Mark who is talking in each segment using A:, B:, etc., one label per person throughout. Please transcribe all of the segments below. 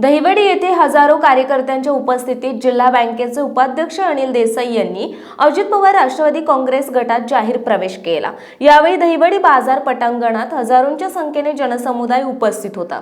A: दहिवडी येथे हजारो कार्यकर्त्यांच्या उपस्थितीत जिल्हा बँकेचे उपाध्यक्ष अनिल देसाई यांनी अजित पवार राष्ट्रवादी काँग्रेस गटात जाहीर प्रवेश केला. यावेळी दहिवडी बाजार पटांगणात हजारोंच्या संख्येने जनसमुदाय उपस्थित होता.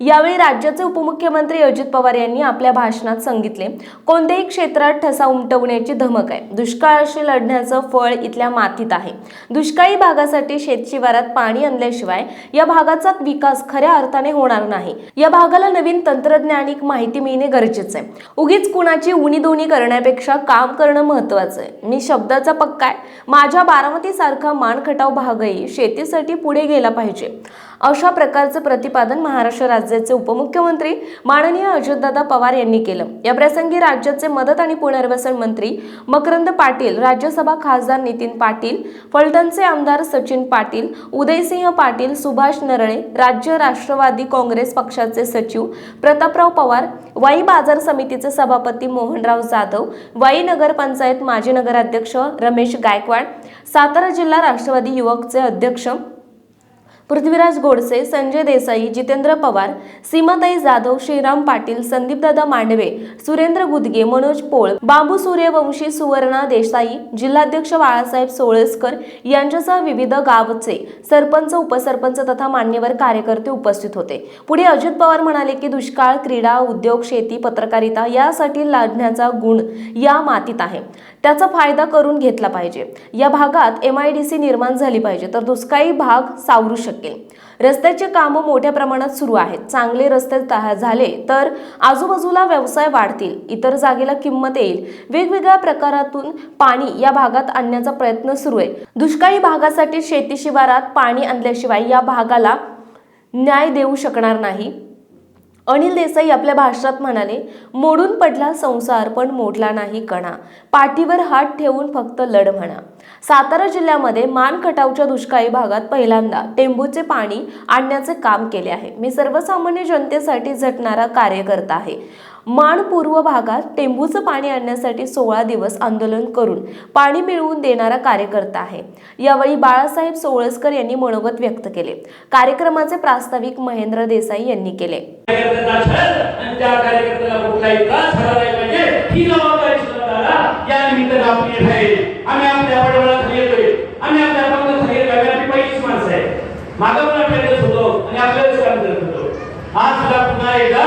A: यावेळी राज्याचे उपमुख्यमंत्री अजित पवार यांनी आपल्या भाषणात सांगितले कोणत्याही क्षेत्रात ठसा उमटवण्याची धमक आहे. दुष्काळाशी लढण्याचं फळ इथल्या मातीत आहे. दुष्काळी भागासाठी शेतशिवारात पाणी आणल्याशिवाय या भागाचा विकास खऱ्या अर्थाने होणार नाही. या भागाला नवीन तंत्रज्ञानिक माहिती मिळणे गरजेचं आहे. उगीच कुणाची उणी दोन्ही करण्यापेक्षा काम करणं महत्वाचं आहे. मी शब्दाचा पक्का आहे. माझ्या बारामती सारखा मानखटाव भागही शेतीसाठी पुढे गेला पाहिजे. अशा प्रकारचं प्रतिपादन महाराष्ट्र राज्याचे उपमुख्यमंत्री माननीय अजितदादा पवार यांनी केलं. या प्रसंगी राज्याचे मदत आणि पुनर्वसन मंत्री मकरंद पाटील राज्यसभा खासदार नितीन पाटील फलटणचे आमदार सचिन पाटील उदयसिंह पाटील सुभाष नरळे राज्य राष्ट्रवादी काँग्रेस पक्षाचे सचिव प्रतापराव पवार वाई बाजार समितीचे सभापती मोहनराव जाधव वाई नगरपंचायत माजी नगराध्यक्ष रमेश गायकवाड सातारा जिल्हा राष्ट्रवादी युवकचे अध्यक्ष पृथ्वीराज गोडसे संजय देसाई जितेंद्र पवार सीमाताई जाधव श्रीराम पाटील संदीपदादा मांडवे सुरेंद्र गुदगे मनोज पोळ बाबू सूर्यवंशी सुवर्णा देसाई जिल्हाध्यक्ष बाळासाहेब सोळसकर यांच्यासह विविध गावचे सरपंच उपसरपंच तथा मान्यवर कार्यकर्ते उपस्थित होते. पुढे अजित पवार म्हणाले की दुष्काळ क्रीडा उद्योग शेती पत्रकारिता यासाठी लढण्याचा गुण या मातीत आहे. त्याचा फायदा करून घेतला पाहिजे. या भागात एम आय डी सी निर्माण झाली पाहिजे तर दुष्काळी भाग सावरू शकेल. रस्त्याचे कामं मोठ्या प्रमाणात सुरू आहेत. चांगले रस्ते तयार झाले तर आजूबाजूला व्यवसाय वाढतील. इतर जागेला किंमत येईल. वेगवेगळ्या प्रकारातून पाणी या भागात आणण्याचा प्रयत्न सुरू आहे. दुष्काळी भागासाठी शेती शिवारात पाणी आणल्याशिवाय या भागाला न्याय देऊ शकणार नाही. अनिल देसाई आपल्या भाषणात म्हणाले मोडून पडला संसार पण मोडला नाही कणा. पाठीवर हात ठेवून फक्त लढ म्हणा. सातारा जिल्ह्यामध्ये मानखटावच्या दुष्काळी भागात पहिल्यांदा टेंबूचे पाणी आणण्याचे काम केले आहे. मी सर्वसामान्य जनतेसाठी झटणारा कार्यकर्ता आहे. माण पूर्व भागात टेंबूचं पाणी आणण्यासाठी सोळा दिवस आंदोलन करून पाणी मिळवून देणारा कार्यकर्ता आहे. यावेळी बाळासाहेब सोळसकर यांनी मनोगत व्यक्त केले. कार्यक्रमाचे प्रास्ताविक महेंद्र देसाई यांनी केले.
B: मागं पण होतो आणि आपल्यालाच काम करत होतो. आज सुद्धा पुन्हा एकदा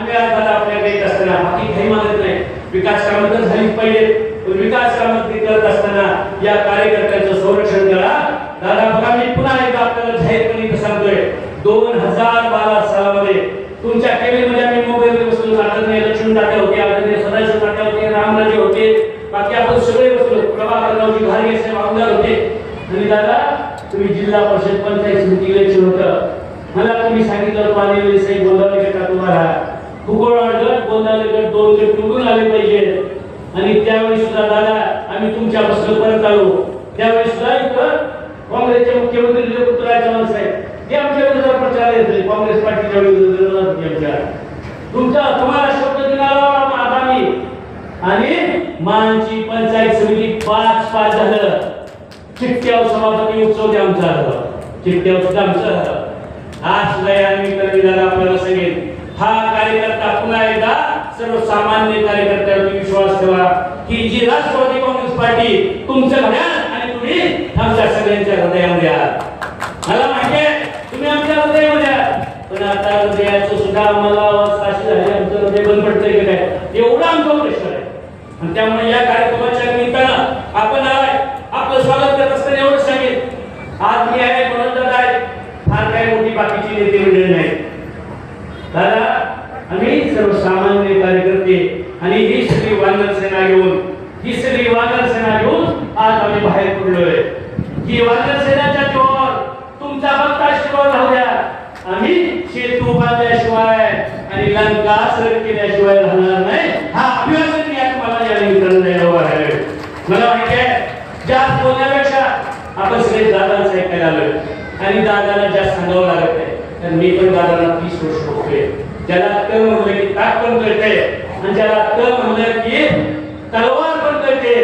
B: आम्ही आज दादा आपल्याकडे येत असताना बाकी काही मागत नाही विकास कामं तर झालीच पाहिजे पण विकास कामं ती करत असताना या कार्यकर्त्यांचं संरक्षण करा. दादा बघा मी पुन्हा एकदा आपल्याला जाहीरपणे इथं सांगतोय. दोन हजार बारा सालामध्ये तुमच्या टेबलमध्ये आम्ही मोबाईल बसून आदरणीय लक्ष्मण टाटे होते आदरणीय सदाशिव टाटे होते रामराजे होते. बाकी आपण सगळे बसलो प्रभाकररावजी घारगे साहेब आमदार होते. आणि दादा तुम्ही जिल्हा परिषद पंचायत समिती इलेक्शन होतं. मला तुम्ही सांगितलं पाणी साहेब बोलावले का तुम्हाला. भूगोळ पाहिजे आणि त्यावेळी सुद्धा दादा आम्ही तुमच्या बसलो परत आलो. त्यावेळी सुद्धा इथं काँग्रेसचे मुख्यमंत्री दिलीप चव्हाण साहेब ते आमच्या विरोधात प्रचार येते काँग्रेस पार्टीच्या विरोधात तुमचा तुम्हाला शब्द दिला आगामी. आणि मानची पंचायत समिती पाच पाच झालं. चिठ्ठ्यावर सभापती उत्सव ते आमचा झालं चिठ्ठ्यावर सुद्धा आमचा झालं आज सुद्धा या निमित्ताने दादा आपल्याला सांगेल हा कार्यकर्ता पुन्हा एकदा सर्वसामान्य कार्यकर्त्यावरती विश्वास ठेवा की जी राष्ट्रवादी काँग्रेस पार्टी तुमच्या घड्याळ आणि तुम्ही आमच्या सगळ्यांच्या हृदयामध्ये आहात. मला माहिती आहे तुम्ही आमच्या हृदयामध्ये आहात पण आता हृदयाचं सुद्धा आम्हाला अवस्था अशी झाली आमचं हृदय बंद पडतंय की काय एवढा आमचा प्रेशर आहे आणि त्यामुळे या कार्यक्रमाच्या निमित्तानं आपण आलाय आपलं स्वागत करत असताना एवढं सांगेल आज मी आहे म्हणून दादा आहे फार काही मोठी बाकीची नेते मंडळी नाहीत दादा आम्ही सर्वसामान्य कार्यकर्ते आणि ही सगळी वानर सेना घेऊन ही सगळी वानर सेना घेऊन आज आम्ही बाहेर पडलोय. ही वानर सेनाच्या जोर तुमचा भक्ता शिवाय राहू द्या. आम्ही सेतू बांधल्याशिवाय आणि लंका सर केल्याशिवाय राहणार नाही. हा अभिवादन या तुम्हाला या निमित्तानं द्यायला उभा राहिलोय. मला माहिती आहे जास्त बोलण्यापेक्षा आपण सगळे दादांचं ऐकायला आलोय आणि दादाला जास्त सांगावं लागत नाही तर मी पण दादाला तीस वर्ष बघतोय ज्याला त म्हणलं की ताक पण कळते आणि ज्याला त म्हणलं की तलवार पण कळते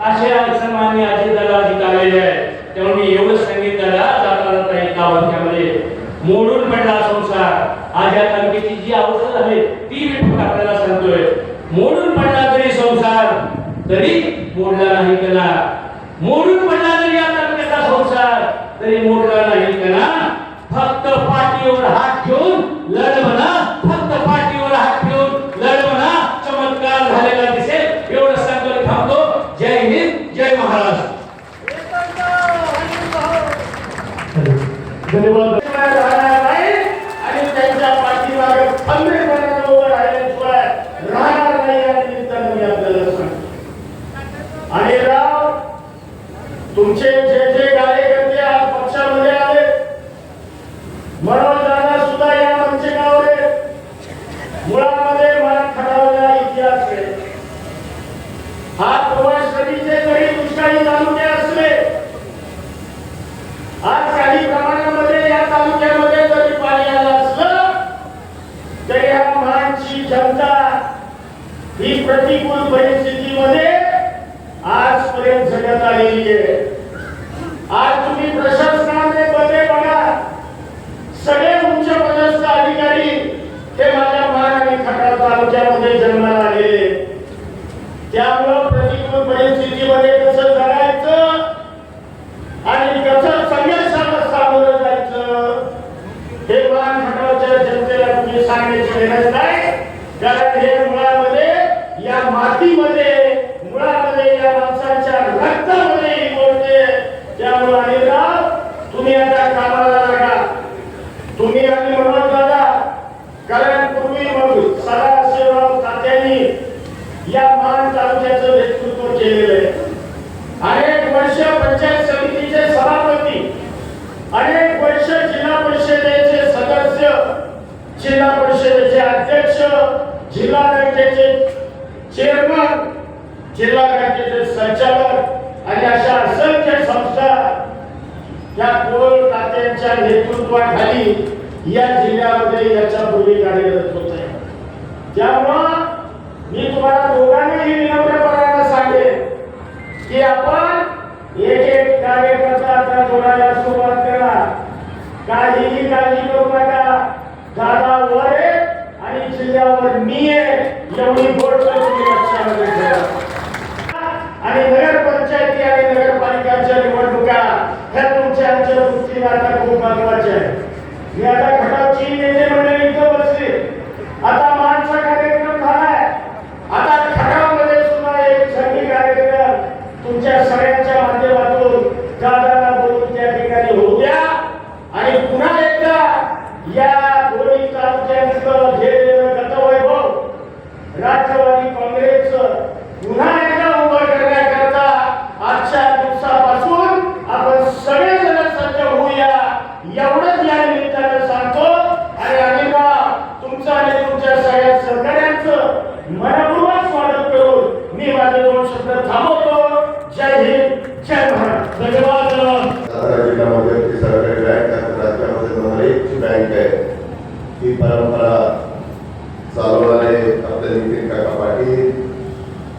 B: असे सन्मान्य अजिताला दादा अधिक आलेले आहे त्यामुळे मी एवढं सांगितलं जाताना एका वाक्यामध्ये मोडून पडला संसार. आज या तालुक्याची जी अवस्था झाली ती मी आपल्याला सांगतोय. मोडून पडला तरी संसार तरी मोडला नाही कला मोडून पडला तरी या तालुक्याचा संसार तरी मोडला नाही कला फक्त पाठीवर हात ठेवून लढ म्हणा फक्त पाठीवर हात ठेवून लढ म्हणा चमत्कार झालेला दिसेल एवढं सांगतो थांबतो जय हिंद जय महाराष्ट्र धन्यवाद
C: राहणार नाही आणि त्यांच्या पाठीमागे खंबीरपणाने उभं राहिल्याशिवाय राहणार नाही या निमित्तानं मी आपल्याला सांगतो आणि राव तुमचे जे जे कार्यकर्ते आज पक्षामध्ये आले मनोज दादा सुद्धा या मंचकावर मुळामध्ये मला खरावलेला इतिहास आहे. हा प्रवासनदीचे जरी दुष्काळी तालुके असले. आज काही प्रमाणामध्ये या तालुक्यामध्ये जरी पाणी आलं असलं तरी या महानची जनता ही प्रतिकूल परिस्थितीमध्ये आजपर्यंत जगत आलेली आहे आज तुम्ही प्रशासनामध्ये बदले बघा सगळे उच्च पदस्थ अधिकारी हे माझ्या मान आणि खटाव जन्माला आलेले त्यामुळं प्रतिकूल परिस्थितीमध्ये कसं करायचं आणि कसं संघर्षाला सामोरं जायचं हे मान खटावच्या जनतेला तुम्ही सांगण्याची गरज नाही. कारण हे मुळामध्ये या मातीमध्ये मुळामध्ये या माणसाच्या रक्तामध्ये ही गोष्ट त्यामुळे अनिलराव तुम्ही आता कामाला लागा तुम्ही आणि मनोज दादा कारण पूर्वी मग सदाशिवराव तात्यांनी या मान तालुक्याचं नेतृत्व केलेलं आहे अनेक वर्ष पंचायत समितीचे सभापती अनेक वर्ष जिल्हा परिषदेचे सदस्य जिल्हा परिषदेचे अध्यक्ष जिल्हा बँकेचे चेअरमन जिल्हा बँकेचे संचालक आणि अशा असंख्य संस्था या कोल तात्यांच्या नेतृत्वाखाली या जिल्ह्यामध्ये याच्या पूर्वी कार्यरत होते. त्यामुळं मी तुम्हाला दोघांनाही करायला सांगेन की आपण एक एक कार्यकर्ता जोडायला सुरुवात करा काहीही काळजी करू नका दादा वर आहे आणि जिल्ह्यावर मी आहे एवढी गोष्ट तुम्ही लक्षामध्ये ठेवा आणि नगरपंचायती आणि नगरपालिकांच्या निवडणुका ह्या तुमच्या आमच्या दृष्टीने आता खूप महत्त्वाच्या आहेत. मी आता घटाची नेते मंडळी इथं बसले. आता मानचा कार्यक्रम झालाय आता खटावमध्ये सुद्धा एक संधी कार्यक्रम तुमच्या सगळ्यांच्या माध्यमातून दादाला बोलून त्या ठिकाणी होऊ द्या आणि पुन्हा एकदा या दोन्ही तालुक्यांचं घेतलेलं गतवैभव राष्ट्रवादी काँग्रेसचं पुन्हा एकदा उभं करण्याकरता आजच्या दिवसापासून आपण सगळेजण सज्ज होऊया एवढंच या निमित्तानं सांगतो आणि अनिलबा तुमचं आणि तुमच्या सगळ्या सहकार्यांचं मनपूर्वक स्वागत करून मी माझे दोन शब्द थांबवतो जय हिंद जय महाराज धन्यवाद
D: सातारा जिल्ह्यामध्ये ती सरकारी बँक आहे राज्यामध्ये नंबर एकची बँक आहे ही परंपरा चालवणारे आपले नितीन काका पाटील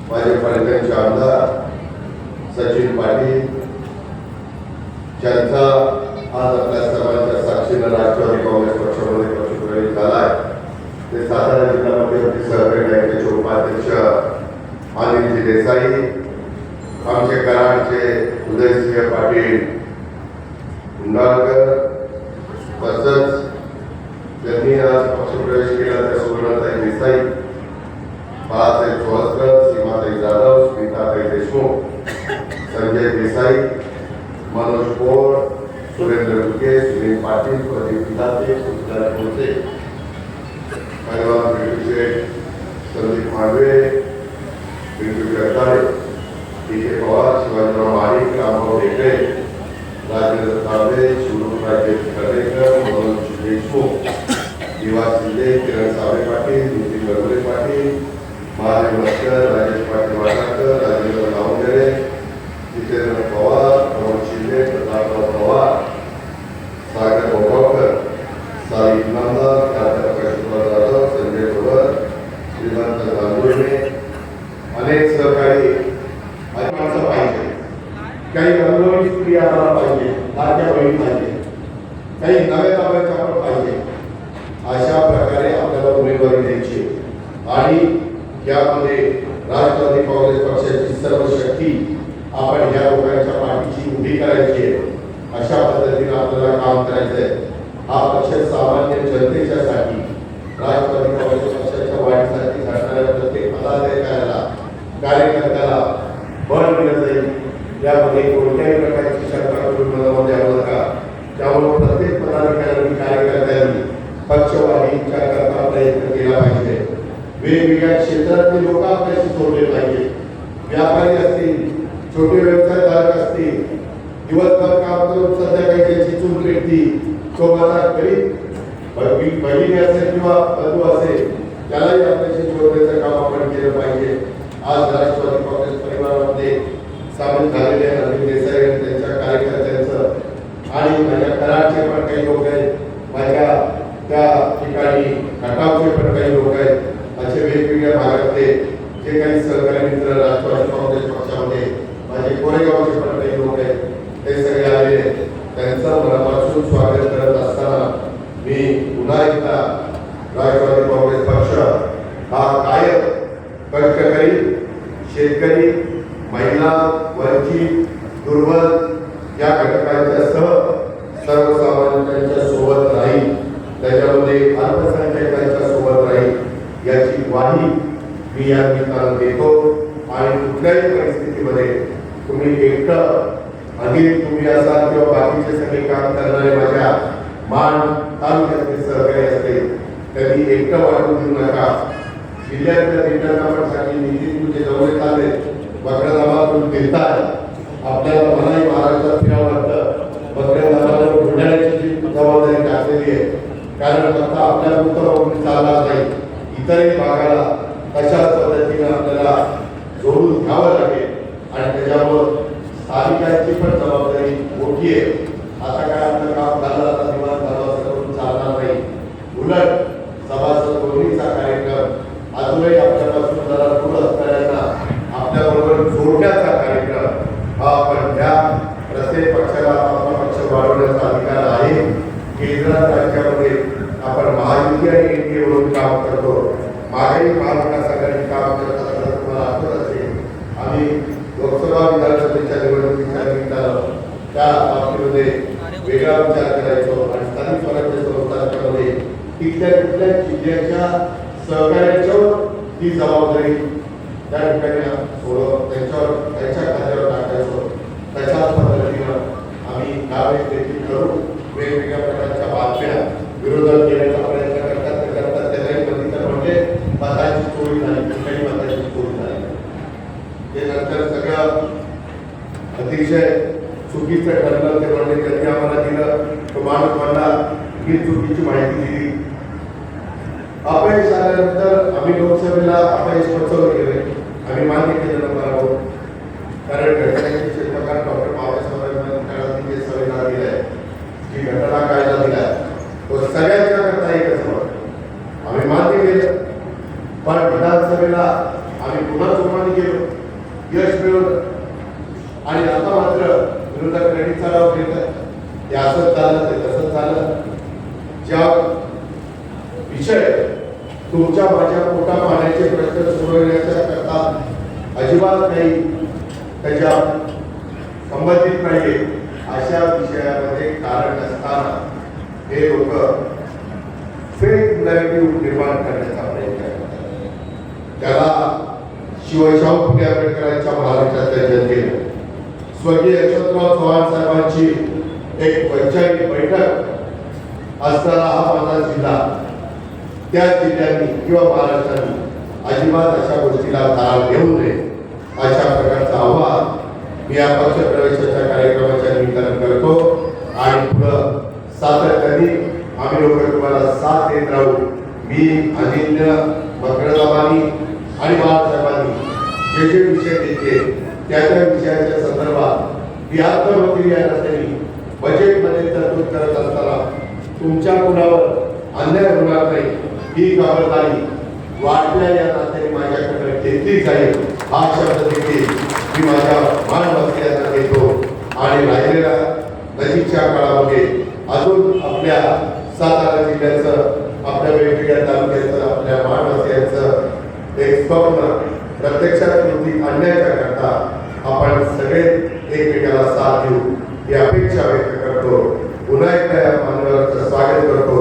D: माझे पालकांचे आमदार सचिन पाटील ज्यांचा आज आपल्या सर्वांच्या साक्षीनं राष्ट्रवादी काँग्रेस पक्षामध्ये पक्षप्रवेश झाला आहे ते सातारा जिल्हा मध्यवर्ती सहकारी बँकेचे उपाध्यक्ष अनिलजी देसाई आमचे कराडचे उदयसिंह पाटील उंडाळकर तसंच त्यांनी आज पक्षप्रवेश केला तर सुवर्णताई देसाई बाळासाहेब चोळसकर सीमाताई जाधव स्मिताताई देशमुख संजय देसाई मनोज पोळ सुरेंद्र दुगे सुनील पाटील प्रदीप पिताते सुधार कोळसे परिवार Pintu Sandeep Mandve Pintu Jagdale D K Pawar Shivajirao Mahadik Rambhau Dhekale Rajendra Tambe शिवरूप Raje Kardekar Manoj Deshmukh Diva Shinde Kiran save Patil Nitin Gargule Patil Mahadev Maskar Rajesh Patil Watakar Rajendra Gawangare Jitendra Pawar Pramod Shinde Prataprao Pawar Sagar Ogawkar Sai Nanda प्राध्यापक अशोकराव जाधव संजय पवार श्रीमंत गांगुर्णे अनेक सहकारी आणि माणसं पाहिजे काही रंगवणी स्त्री आम्हाला पाहिजे लाडक्या बहीण पाहिजे काही नव्या नव्या चपळ पाहिजे अशा काळामध्ये राष्ट्रवादी काँग्रेस पक्षाची सर्व शक्ती आयोगाच्या या पाठीशी उभी करायची आहे. अशा पद्धतीने आपल्याला काम करायचंय. हा पक्ष सामान्य जनतेच्या साठी राष्ट्रवादी काँग्रेस पक्षाच्या वाढीसाठी झटणाऱ्या प्रत्येक पदाधिकाऱ्याला कार्यकर्त्याला बळ दिलं जाईल यामध्ये कोणत्याही प्रकारची शंका करून मनामध्ये आणू नका त्यामुळे प्रत्येक पदाधिकाऱ्यांनी कार्यकर्त्यांनी पक्षवाढीच्या करता प्रयत्न केला पाहिजे वेगवेगळ्या क्षेत्रातले लोक आपल्याशी जोडले पाहिजे व्यापारी असतील छोटे व्यवसायधारक असतील दिवसभर काम करून संध्याकाळी त्यांची चूल पेटती तो माझा गरीब बहिणी असेल किंवा बंधू असेल त्यालाही आपल्याशी जोडण्याचं काम आपण केलं पाहिजे. आज राष्ट्रवादी काँग्रेस परिवारामध्ये सामील झालेले अनिल देसाई आणि त्यांच्या कार्यकर्त्यांचं आणि माझ्या कराडचे पण काही लोक आहेत. माझ्या त्या ठिकाणी खटावचे पण काही लोक आहेत. असे वेगवेगळ्या भागातले जे काही सहकारी मित्र राष्ट्रवादी काँग्रेस पक्षामध्ये माझे कोरेगावचे पण काही लोक आहेत ते सगळे आले त्यांचं मनापासून स्वागत करत असताना मी पुन्हा एकदा राष्ट्रवादी काँग्रेस पक्ष हा कायम कष्टकरी शेतकरी महिला वंचित दुर्बल या घटकांच्या सह सर्वसामान्यांच्या सोबत राहील त्याच्यामध्ये अल्पसंख्याकांच्या सोबत राहील याची ग्वाही मी या निमित्तानं देतो आणि कुठल्याही परिस्थितीमध्ये तुम्ही एकटं अधिक तुम्ही असाल किंवा बाकीचे सगळे काम करणारे माझ्या मान तालुक्यातले सहकारी असतील त्यांनी एकटं वाटून देऊ नका. जिल्ह्यातल्या नेत्यांना पण सांगेल नितीन तुझे जवळ चालले बकऱ्यादाबातून फिरतात आपल्याला मलाही महाराष्ट्रात फिरावं लागतं बकऱ्यादाबावर बुलढाण्याची जी जबाबदारी टाकलेली आहे कारण आता आपल्या उत्तर चालणार नाही. इतरही भागाला तशाच पद्धतीनं आपल्याला जोडून घ्यावं लागेल. आणि त्याच्यामुळं स्थानिकांची पण जबाबदारी मोठी आहे. आता काय आपलं काम झालं आता निवांत झालं असं करून चालणार नाही उलट सभासद दोन्हीचा कार्यक्रम अजूनही आपल्यापासून जरा दूर असणाऱ्यांना आपल्याबरोबर जोडण्याचा कार्यक्रम हा आपण घ्या प्रत्येक पक्षाला आपला पक्ष वाढवण्याचा अधिकार आहे केंद्रात राज्यामध्ये आपण महायुती आणि एनडीए म्हणून काम करतो मागेही महाविकास आघाडी काम करत असताना तुम्हाला आठवत असेल आम्ही लोकसभा विधानसभेच्या निवडणुकीच्या निमित्तानं त्या बाबतीमध्ये वेगळा विचार करायचो आणि स्थानिक स्वराज्य संस्थांच्यामध्ये तिथल्या तिथल्या जिल्ह्याच्या सहकार्याच्यावर ती जबाबदारी त्या ठिकाणी सोडव त्यांच्यावर त्यांच्या खात्यावर टाकायचो. त्याच्याच पद्धतीनं आम्ही यावेळेस देखील करू वेगवेगळ्या प्रकारच्या बातम्या विरोधात घेण्याचा प्रयत्न करतात. ते करतात त्यालाही प्रतिकार म्हणजे मताची चोरी झाली कुठल्याही मताची चोरी झाली. ते नंतर सगळं अतिशय चुकीचं ठरलं. ते म्हणजे त्यांनी आम्हाला दिलं. तो माणूस म्हणला ही चुकीची माहिती दिली. अपयश आल्यानंतर आम्ही लोकसभेला अपयश पचवलं गेले आम्ही मान्य केलं नंबर आहोत कारण घटनेचे शिल्पकार डॉक्टर बाबासाहेब काळात जे संविधान दिलंय जी घटना कायदा दिला तो सगळ्यांच्या करता एकच मत आम्ही मान्य केलं. पण विधानसभेला आम्ही पुन्हा जोमाने गेलो यश मिळवलं. आणि आता मात्र विरोधक क्रेडिट चालव घेतात ते असंच झालं ते तसंच झालं. ज्या विषय तुमच्या माझ्या पोटा पाण्याचे प्रश्न सोडवण्याच्या करता अजिबात काही त्याच्या संबंधित नाही अशा विषयामध्ये कारण असताना हे लोक फेक नॅरेटिव्ह निर्माण करण्याचा प्रयत्न करतात. त्याला शिवशाहू फुले आंबेडकरांच्या महाराष्ट्रातल्या जनतेनं स्वर्गीय यशवंतराव चव्हाण साहेबांची एक पंचायती बैठक असताना हा माझा जिल्हा त्या जिल्ह्यांनी किंवा महाराष्ट्राने अजिबात अशा गोष्टीला ताळ घेऊ नये. अशा प्रकारचा आव्हान मी या पक्षप्रवेशाच्या कार्यक्रमाच्या निमित्तानं करतो. आणि पुढं सातत्याने आम्ही लोक तुम्हाला साथ देत राहू. मी अनिल मकरदाबानी आणि बाळासाहेबांनी जे जे विषय घेतले त्या त्या विषयाच्या संदर्भात मी अर्थमंत्री या नात्याने बजेटमध्ये तरतूद करत असताना तुमच्या कुणावर अन्याय होणार नाही ही खबरदारी वाटल्या या नात्याने माझ्याकडे घेतली जाईल हा शब्द देखील मी माझ्या मानवासियांना देतो आणि राहिलेला नजीकच्या काळामध्ये अजून आपल्या सातारा जिल्ह्याचं आपल्या वेगवेगळ्या तालुक्याचं आपल्या मानवासियांचं एक स्वप्न प्रत्यक्षात कृती आणण्याकरता आपण सगळे एकमेकाला साथ देऊ ही अपेक्षा व्यक्त करतो. पुन्हा एकदा या मानवाचं स्वागत करतो.